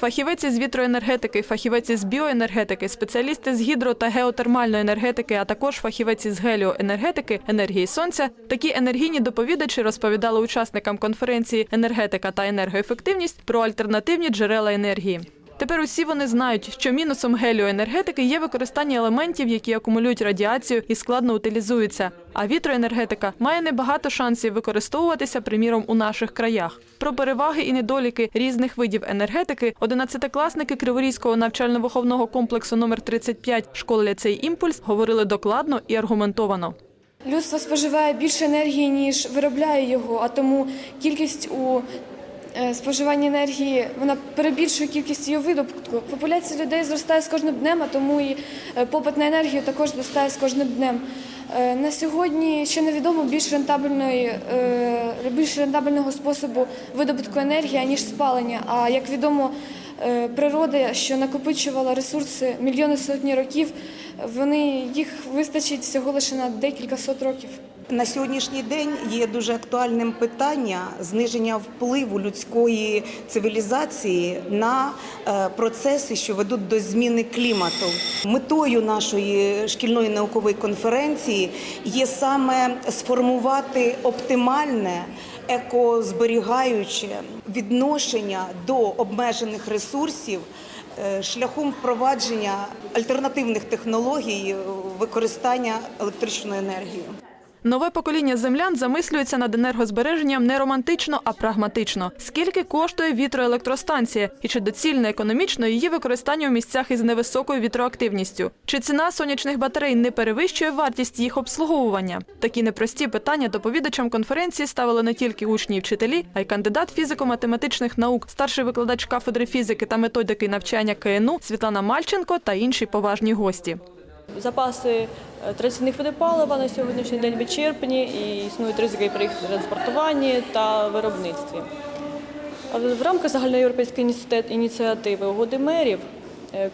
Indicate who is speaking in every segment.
Speaker 1: Фахівець із вітроенергетики, фахівець із біоенергетики, спеціалісти з гідро та геотермальної енергетики, а також фахівець із геліоенергетики, енергії сонця. Такі енергійні доповідачі розповідали учасникам конференції енергетика та енергоефективність про альтернативні джерела енергії. Тепер усі вони знають, що мінусом геліоенергетики є використання елементів, які акумулюють радіацію і складно утилізуються. А вітроенергетика має небагато шансів використовуватися, приміром, у наших краях. Про переваги і недоліки різних видів енергетики одинадцятикласники Криворізького навчально-виховного комплексу номер 35 школи ліцей імпульс говорили докладно і аргументовано.
Speaker 2: Людство споживає більше енергії, ніж виробляє його, а тому кількість у е, споживанні енергії вона перебільшує кількість її видобутку. Популяція людей зростає з кожним днем, а тому і е, попит на енергію також зростає з кожним днем. Е, На сьогодні ще невідомо більш рентабельної, більш рентабельного способу видобутку енергії, ніж спалення. А як відомо, е, природа, що накопичувала ресурси мільйони сотні років, вони їх вистачить всього лише на декілька сот років.
Speaker 3: На сьогоднішній день є дуже актуальним питання зниження впливу людської цивілізації на е, процеси, що ведуть до зміни клімату. Метою нашої шкільної наукової конференції є саме сформувати оптимальне екозберігаюче відношення до обмежених ресурсів е, шляхом впровадження альтернативних технологій використання електричної енергії.
Speaker 1: Нове покоління землян замислюється над енергозбереженням не романтично, а прагматично. Скільки коштує вітроелектростанція і чи доцільно економічно її використання у місцях із невисокою вітроактивністю? Чи ціна сонячних батарей не перевищує вартість їх обслуговування? Такі непрості питання доповідачам конференції ставили не тільки учні і вчителі, а й кандидат фізико-математичних наук, старший викладач кафедри фізики та методики навчання КНУ Світлана Мальченко та інші поважні гості.
Speaker 4: Запаси е, традиційних видів палива на сьогоднішній день вичерпні і існують ризики при їх транспортуванні та виробництві. В рамках загальноєвропейської ініціатив- ініціативи угоди мерів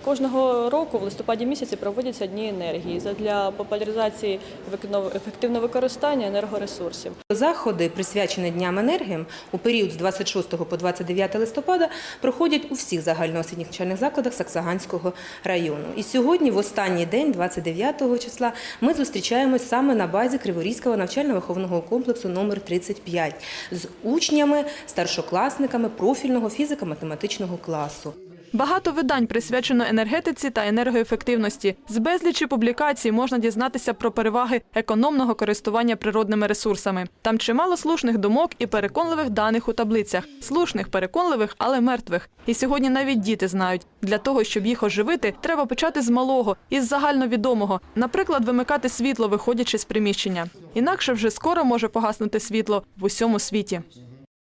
Speaker 4: кожного року в листопаді місяці проводяться дні енергії для популяризації ефективного- ефективного використання енергоресурсів.
Speaker 5: Заходи, присвячені Дням енергії, у період з 26 по 29 листопада проходять у всіх загальноосвітніх навчальних закладах Саксаганського району. І сьогодні, в останній день, 29 числа, ми зустрічаємось саме на базі Криворізького навчально-виховного комплексу номер 35 з учнями, старшокласниками профільного фізико-математичного класу.
Speaker 1: Багато видань присвячено енергетиці та енергоефективності. З безлічі публікацій можна дізнатися про переваги економного користування природними ресурсами. Там чимало слушних думок і переконливих даних у таблицях. Слушних, переконливих, але мертвих. І сьогодні навіть діти знають, для того, щоб їх оживити, треба почати з малого, із загальновідомого. Наприклад, вимикати світло, виходячи з приміщення. Інакше вже скоро може погаснути світло в усьому світі.